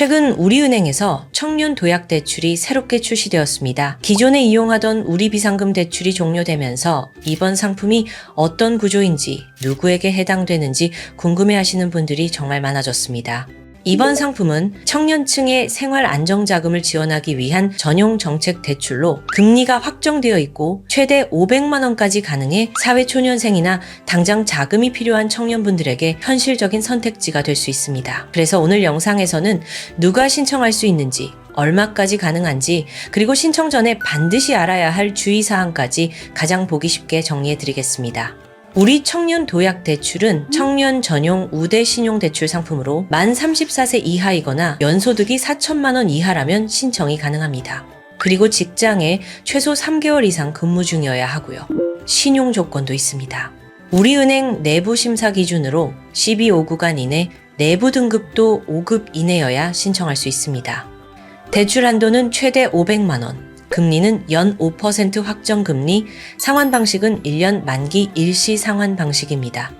최근 우리은행에서 청년 도약 대출이 새롭게 출시되었습니다. 기존에 이용하던 우리 비상금 대출이 종료되면서 이번 상품이 어떤 구조인지 누구에게 해당되는지 궁금해 하시는 분들이 정말 많아졌습니다. 이번 상품은 청년층의 생활 안정자금을 지원하기 위한 전용 정책 대출로 금리가 확정되어 있고 최대 500만 원까지 가능해 사회초년생이나 당장 자금이 필요한 청년분들에게 현실적인 선택지가 될 수 있습니다. 그래서 오늘 영상에서는 누가 신청할 수 있는지 얼마까지 가능한지 그리고 신청 전에 반드시 알아야 할 주의사항까지 가장 보기 쉽게 정리해 드리겠습니다. 우리 청년 도약 대출은 청년 전용 우대 신용 대출 상품으로 만 34세 이하이거나 연소득이 4천만 원 이하라면 신청이 가능합니다. 그리고 직장에 최소 3개월 이상 근무 중이어야 하고요. 신용 조건도 있습니다. 우리은행 내부 심사 기준으로 12.5구간 이내 내부 등급도 5급 이내여야 신청할 수 있습니다. 대출 한도는 최대 500만 원, 금리는 연 5% 확정 금리, 상환 방식은 1년 만기 일시 상환 방식입니다.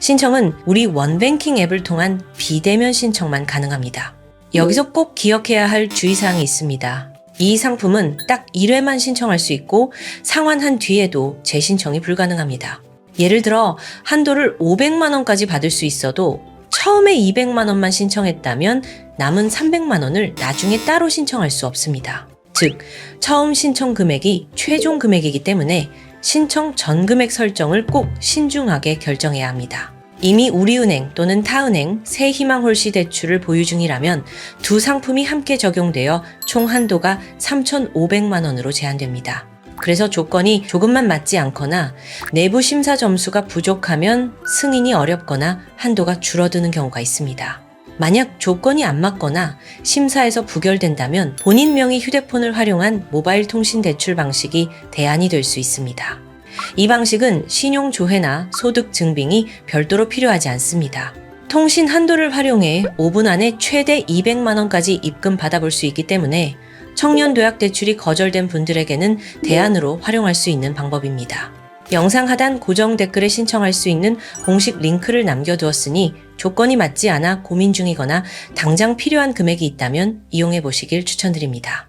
신청은 우리 원뱅킹 앱을 통한 비대면 신청만 가능합니다. 여기서 꼭 기억해야 할 주의사항이 있습니다. 이 상품은 딱 1회만 신청할 수 있고 상환한 뒤에도 재신청이 불가능합니다. 예를 들어 한도를 500만 원까지 받을 수 있어도 처음에 200만 원만 신청했다면 남은 300만 원을 나중에 따로 신청할 수 없습니다. 즉, 처음 신청 금액이 최종 금액이기 때문에 신청 전 금액 설정을 꼭 신중하게 결정해야 합니다. 이미 우리은행 또는 타은행 새희망 홀씨 대출을 보유 중이라면 두 상품이 함께 적용되어 총 한도가 3,500만 원으로 제한됩니다. 그래서 조건이 조금만 맞지 않거나 내부 심사 점수가 부족하면 승인이 어렵거나 한도가 줄어드는 경우가 있습니다. 만약 조건이 안 맞거나 심사에서 부결된다면 본인 명의 휴대폰을 활용한 모바일 통신 대출 방식이 대안이 될 수 있습니다. 이 방식은 신용 조회나 소득 증빙이 별도로 필요하지 않습니다. 통신 한도를 활용해 5분 안에 최대 200만 원까지 입금 받아볼 수 있기 때문에 청년 도약 대출이 거절된 분들에게는 대안으로 활용할 수 있는 방법입니다. 영상 하단 고정 댓글에 신청할 수 있는 공식 링크를 남겨두었으니 조건이 맞지 않아 고민 중이거나 당장 필요한 금액이 있다면 이용해 보시길 추천드립니다.